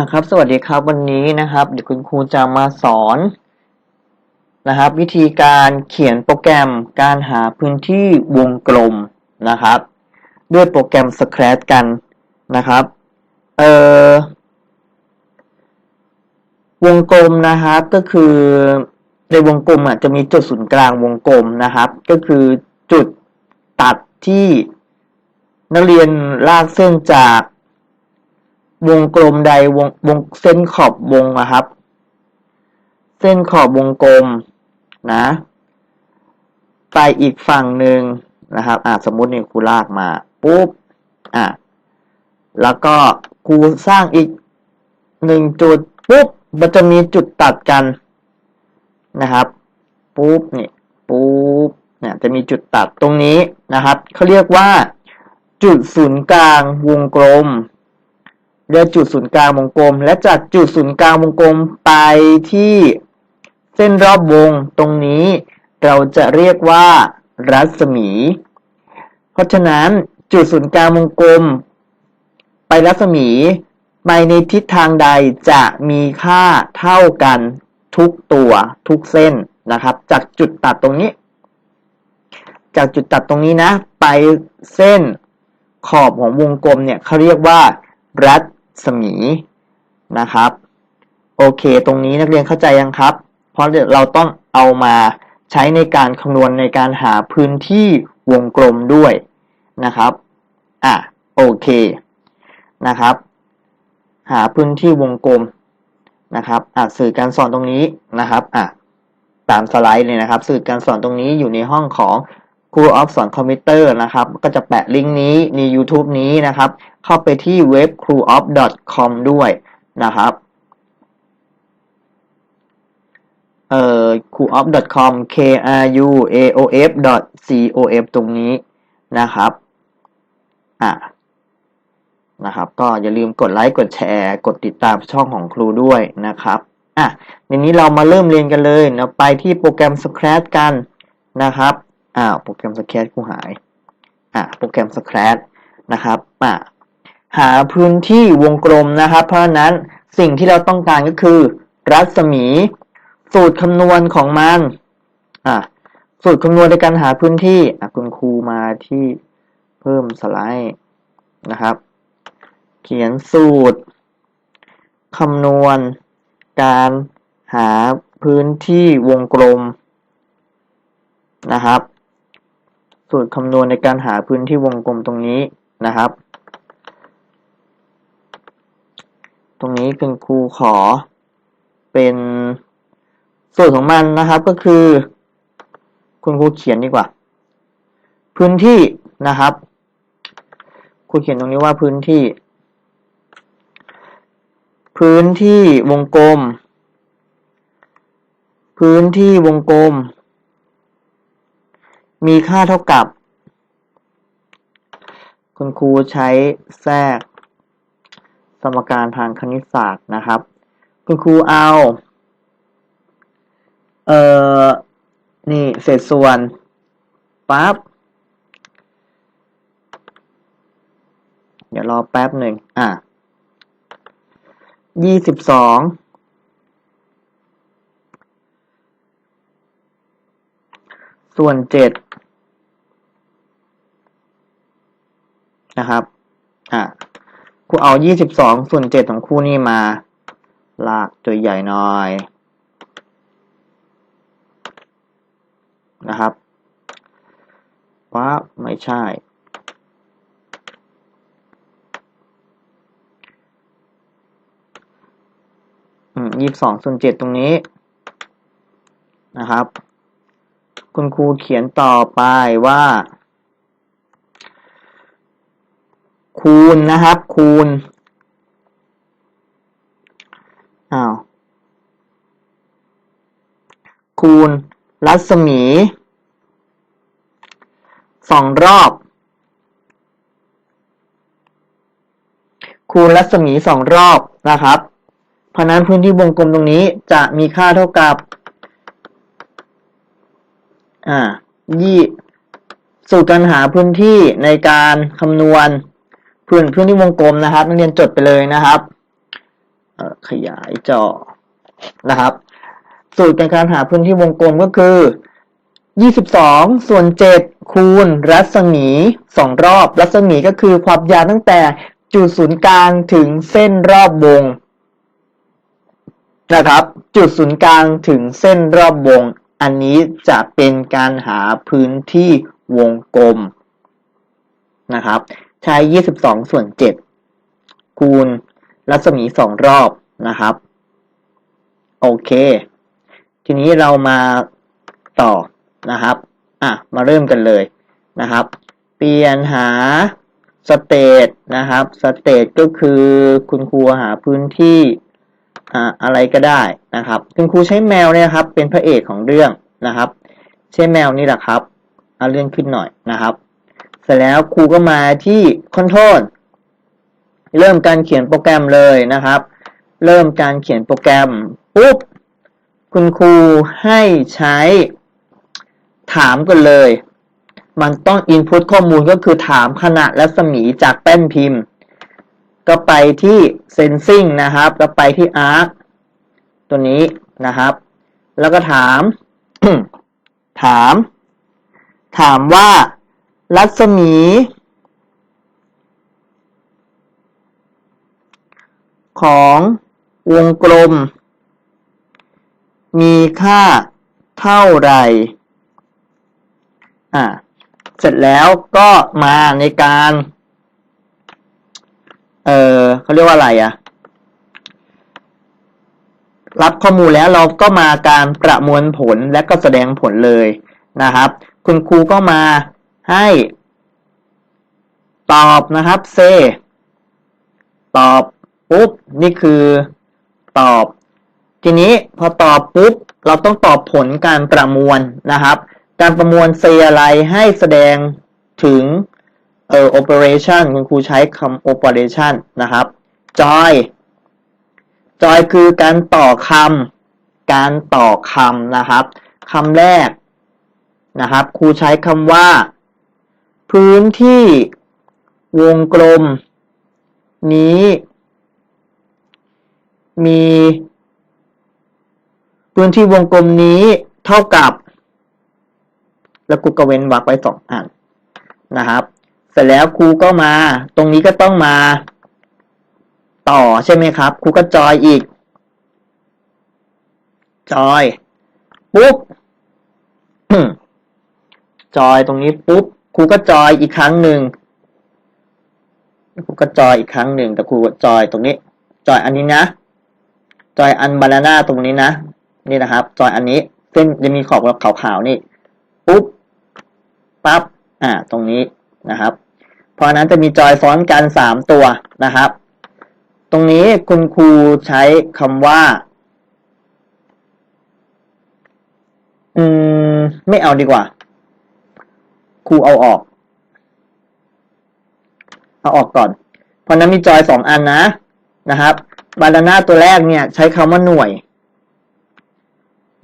นะครับสวัสดีครับวันนี้นะครับ เดี๋ยวคุณครูจะมาสอนนะครับ วิธีการเขียนโปรแกรมการหาพื้นที่วงกลมนะครับ ด้วยโปรแกรม Scratch กันนะครับเอ่อวงกลมนะครับก็คือในวงกลมอะจะมีจุดศูนย์กลางวงกลมนะครับ ก็คือจุดตัดที่นักเรียนลากเส้นจาก วงกลมใดวงวงเส้นขอบวงนะครับ เส้นขอบวงกลมนะ ไปอีกฝั่งหนึ่งนะครับ อ่าสมมุตินี่ครูลากมาปุ๊บอะแล้วก็ครูสร้างอีกหนึ่งจุดปุ๊บมันจะมีจุดตัดกันนะครับปุ๊บนี่ปุ๊บเนี่ยจะมีจุดตัดตรงนี้นะครับเขาเรียกว่า จุดศูนย์กลางวงกลม เรียกจุดศูนย์กลางวงกลม และจากจุดศูนย์กลางวงกลมไปที่เส้นรอบวงตรงนี้ เราจะเรียกว่า รัศมี เพราะฉะนั้นจุดศูนย์กลางวงกลม ไปรัศมีไปในทิศทางใดจะมีค่าเท่ากันทุกตัวทุกเส้นนะครับ จากจุดตัดตรงนี้ จากจุดตัดตรงนี้นะ ไปเส้นขอบของวงกลมเนี่ยเขาเรียกว่า รั ศมีนะครับ โอเค ตรงนี้นักเรียนเข้าใจยังครับ เพราะเดี๋ยวเราต้องเอามาใช้ในการคำนวณในการหาพื้นที่วงกลมด้วยนะครับอะโอเคนะครับ หาพื้นที่วงกลมนะครับอะสื่อการสอนตรงนี้นะครับอะตามสไลด์เลยนะครับ สื่อการสอนตรงนี้อยู่ในห้องของ ครูออฟสอนคอมพิวเตอร์นะครับ ก็จะแปะลิงก์นี้ใน YouTube นี้นะครับ เข้าไปที่เว็บ c r u o f com ด้วยนะครับเอ่อ c r u o f com k r u a o f c o f ตรงนี้นะครับอะนะครับ ก็อย่าลืมกดไลค์กดแชร์ กดติดตามช่องของครูด้วยนะครับอะทีนี้เรามาเริ่มเรียนกันเลยนะไปที่โปรแกรม Scratch กันนะครับ อ้าวโปรแกรม Scratch กูหายอะโปรแกรม Scratch นะครับอะหาพื้นที่วงกลมนะครับ เพราะฉะนั้นสิ่งที่เราต้องการก็คือ รัศมี สูตรคำนวณของมันอะสูตรคำนวณในการหาพื้นที่อะคุณครูมาที่เพิ่มสไลด์นะครับ เขียนสูตรคำนวณ การหาพื้นที่วงกลมนะครับ สูตรคำนวณในการหาพื้นที่วงกลมตรงนี้นะครับ ตรงนี้คุณครูขอเป็นสูตรของมันนะครับก็คือ คุณครูเขียนดีกว่า พื้นที่นะครับครูเขียนตรงนี้ว่าพื้นที่ พื้นที่วงกลม พื้นที่วงกลม มีค่าเท่ากับ คุณครูใช้แทรก สมการทางคณิตศาสตร์นะครับ คุณครูเอา เอ่อ นี่เศษส่วนปั๊บเดี๋ยวรอแป๊บหนึ่ง อะยี่สิบสองส่วนเจ็ด นะครับอะครูเอายี่สิบสองส่วนเจ็ดของคู่นี้มา ลากตัวใหญ่หน่อยนะครับว้าไม่ใช่ อืมยี่สิบสองส่วนเจ็ดตรงนี้นะครับ คุณครูเขียนต่อไปว่า คูณนะครับ คูณอ้าวคูณรัศมีสองรอบ คูณรัศมีสองรอบนะครับ เพราะนั้นพื้นที่วงกลมตรงนี้จะมีค่าเท่ากับ อ่ายี่สูตรการหาพื้นที่ในการคำนวณ พื้นพื้นที่วงกลมนะครับ นักเรียนจดไปเลยนะครับขยายจอนะครับ สูตรในการหาพื้นที่วงกลมก็คือ 22 ส่วน 7 คูณ รัศมี 2 รอบ รัศมีก็คือความยาวตั้งแต่จุดศูนย์กลางถึงเส้นรอบวงนะครับ จุดศูนย์กลางถึงเส้นรอบวง อันนี้จะเป็นการหาพื้นที่วงกลมนะครับ ใช้22ส่วน7คูณรัศมี2รอบนะครับ โอเค ทีนี้เรามาต่อนะครับ อะ มาเริ่มกันเลยนะครับ เปลี่ยนหาสเตทนะครับสเตทก็คือคุณครูหาพื้นที่อ่าอะไรก็ได้นะครับ คุณครูใช้แมวเนี่ยครับ เป็นพระเอกของเรื่องนะครับ ใช้แมวนี่แหละครับเอาเลื่อนขึ้นหน่อยนะครับ เสร็จแล้วครูก็มาที่คอนโทรลเริ่มการเขียนโปรแกรมเลยนะครับ เริ่มการเขียนโปรแกรมปุ๊บคุณครูให้ใช้ถามกันเลย มันต้อง input ข้อมูลก็คือถามขนาดรัศมีจากแป้นพิมพ์ ก็ไปที่ sensing นะครับก็ไปที่ arc ตัวนี้นะครับ แล้วก็ถาม ถาม ถามว่า รัศมี ของวงกลม มีค่าเท่าไหร่อ่าเสร็จแล้วก็มาในการ เออเขาเรียกว่าอะไรอะรับข้อมูลแล้วเราก็มาการประมวลผลและก็แสดงผลเลยนะครับ คุณครูก็มา ให้ ตอบนะครับเซตอบปุ๊บ นี่คือตอบ ทีนี้พอตอบปุ๊บ เราต้องตอบผลการประมวลนะครับ การประมวลเซอะไรให้แสดงถึงเอ่อ operation คุณครูใช้คำ operation นะครับ joy joy คือการต่อคำการต่อคำนะครับคำแรกนะครับครูใช้คำว่า พื้นที่วงกลม นี้ มี พื้นที่วงกลมนี้เท่ากับ แล้วครูก็เว้นวรรคไว้สองอันนะครับ เสร็จแล้วครูก็มา ตรงนี้ก็ต้องมา ต่อใช่ไหมครับครูก็จอยอีก จอย ปุ๊บจอยตรงนี้ปุ๊บ ครูก็จอยอีกครั้งหนึ่งครูก็จอยอีกครั้งหนึ่งแต่ครูจอยตรงนี้ จอยอันนี้นะ จอยอันบานาน่าตรงนี้นะ นี่นะครับ จอยอันนี้ เส้นจะมีขอบขาวๆนี่ ปุ๊บ ปั๊บ อ่า ตรงนี้นะครับ เพราะนั้นจะมีจอยซ้อนกันสามตัวนะครับ ตรงนี้คุณครูใช้คำว่า อืม ไม่เอาดีกว่า รูเอาออก เอาออกก่อน เพราะนั้นมีจอยสองอันนะนะครับบานาน่าตัวแรกเนี่ย ใช้คำว่าหน่วย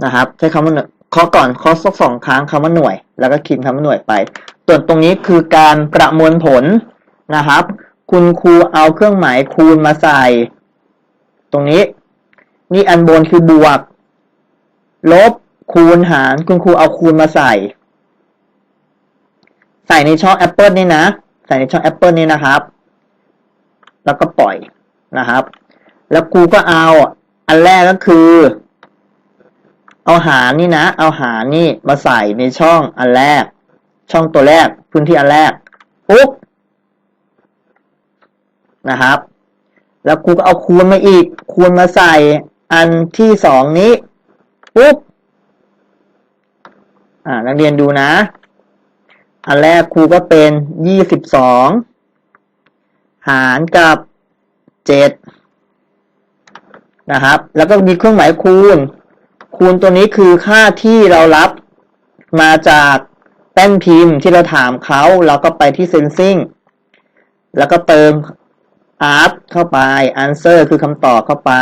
นะครับ ใช้คำว่าเคาะก่อนเคาะสักสองครั้งคำว่าหน่วย แล้วก็คิดคำว่าหน่วยไปส่วนตรงนี้คือการประมวลผลนะครับ คุณครูเอาเครื่องหมายคูณมาใส่ ตรงนี้ นี่อันบนคือบวก ลบคูณหาร คุณครูเอาคูณมาใส่ ใส่ในช่องแอปเปิลนี่นะ ใส่ในช่องแอปเปิลนี่นะครับ แล้วก็ปล่อยนะครับ แล้วครูก็เอาอันแรกก็คือ เอาหารนี่นะ เอาหารนี่มาใส่ในช่องอันแรก ช่องตัวแรก พื้นที่อันแรกปุ๊บนะครับ แล้วครูก็เอาคูณมาอีก คูณมาใส่อันที่สองนี้ปุ๊บอ่านักเรียนดูนะ อันแรกครูก็เป็นยี่สิบสองหารกับเจ็ดนะครับ แล้วก็มีเครื่องหมายคูณ คูณตัวนี้คือค่าที่เรารับมาจากแป้นพิมพ์ที่เราถามเขาเราก็ไปที่ sensing แล้วก็เติม art เข้าไป answer คือคำตอบเข้าไป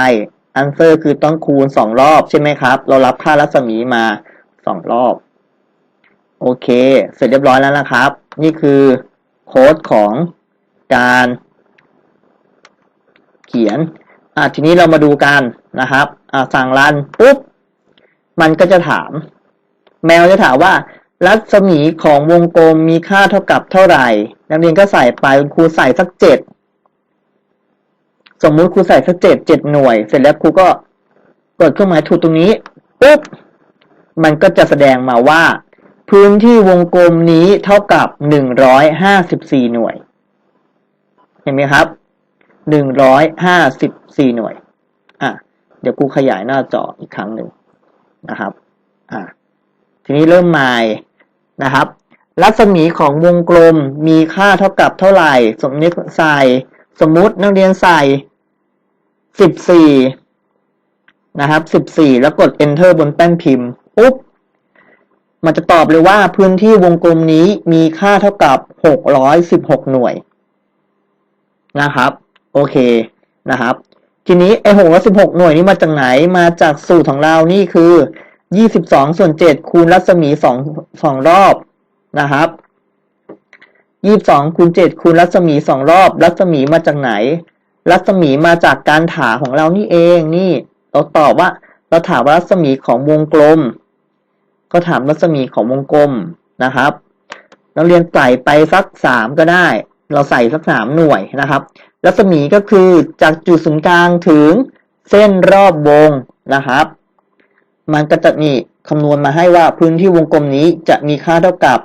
answer คือต้องคูณสองรอบใช่ไหมครับ เรารับค่ารัศมีมาสองรอบ โอเค เสร็จเรียบร้อยแล้วนะครับ นี่คือโค้ดของการเขียน อ่าทีนี้เรามาดูกันนะครับ อ่าสั่งรันปุ๊บ มันก็จะถาม แมวจะถามว่า รัศมีของวงกลมมีค่าเท่ากับเท่าไหร่ นักเรียนก็ใส่ไปคุณครูใส่สักเจ็ดสมมุติครูใส่สักเจ็ดเจ็ดหน่วย เสร็จแล้วครูก็กดเครื่องหมายถูกตรงนี้ปุ๊บ มันก็จะแสดงมาว่า พื้นที่วงกลมนี้เท่ากับหนึ่งร้อยห้าสิบสี่หน่วย เห็นไหมครับหนึ่งร้อยห้าสิบสี่หน่วย อะ เดี๋ยวกูขยายหน้าจออีกครั้งหนึ่งนะครับ อะ ทีนี้เริ่มใหม่นะครับ รัศมีของวงกลมมีค่าเท่ากับเท่าไหร่ สมมติใส่ สมมุตินักเรียนใส่สิบสี่นะครับสิบสี่แล้วกด enter บนแป้นพิมพ์ปุ๊บ มันจะตอบเลยว่าพื้นที่วงกลมนี้มีค่าเท่ากับหกร้อยสิบหกหน่วยนะครับ โอเคนะครับ ทีนี้ไอ้หกร้อยสิบหกหน่วยนี้มาจากไหนมาจากสูตรของเรานี่คือยี่สิบสองส่วนเจ็ดคูณรัศมีสองสองรอบนะครับยี่สิบสองคูณเจ็ดคูณรัศมีสองรอบ รัศมีมาจากไหน รัศมีมาจากการถามของเรานี่เองนี่ เราตอบว่า เราถามว่ารัศมีของวงกลม ก็ถามรัศมีของวงกลมนะครับเราเรียนใส่ไปสักสามก็ได้ เราใส่สักสามหน่วยนะครับ รัศมีก็คือจากจุดศูนย์กลางถึงเส้นรอบวงนะครับ มันก็จะนี่คำนวณมาให้ว่าพื้นที่วงกลมนี้จะมีค่าเท่ากับ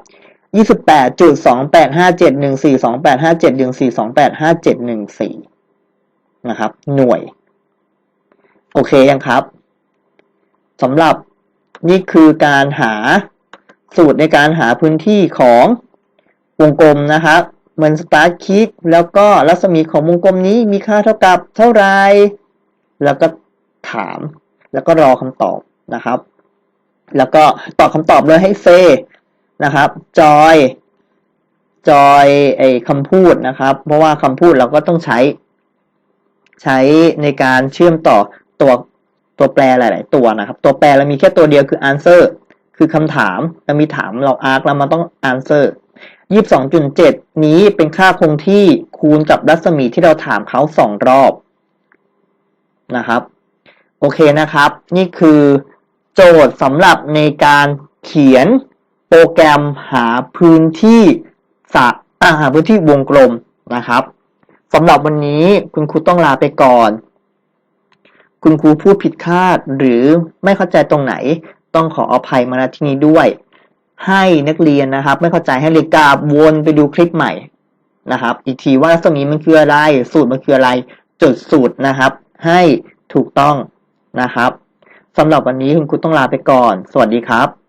28.285714285714285714 นะครับ หน่วย โอเคยังครับสำหรับ นี่คือการหาสูตรในการหาพื้นที่ของวงกลมนะครับเหมือนสตาร์ทคลิกแล้วก็รัศมีของวงกลมนี้มีค่าเท่ากับเท่าไร แล้วก็ถาม แล้วก็รอคำตอบนะครับ แล้วก็ตอบคำตอบเลยให้เซนะครับ จอยจอยไอคำพูดนะครับ เพราะว่าคำพูดเราก็ต้องใช้ ใช้ในการเชื่อมต่อตัว ตัวแปรหลาย ๆ ตัวนะครับ ตัวแปรเรามีแค่ตัวเดียวคือ answer คือคำถามเรามีถามเรา ask เรามาต้อง answer ยี่สิบสองจุดเจ็ดนี้เป็นค่าคงที่คูณกับรัศมีที่เราถามเขาสองรอบนะครับ โอเคนะครับ นี่คือโจทย์สำหรับในการเขียนโปรแกรมหาพื้นที่สะหาพื้นที่วงกลมนะครับสำหรับวันนี้คุณครูต้องลาไปก่อน คุณครูพูดผิดคาดหรือไม่เข้าใจตรงไหน ต้องขออภัยมาณที่นี้ด้วย ให้นักเรียนนะครับ ไม่เข้าใจให้เรียนกราบวนไปดูคลิปใหม่นะครับ อีกทีว่ารัศมีมันคืออะไร สูตรมันคืออะไร จดสูตรนะครับ ให้ถูกต้องนะครับสำหรับวันนี้คุณครูต้องลาไปก่อน สวัสดีครับ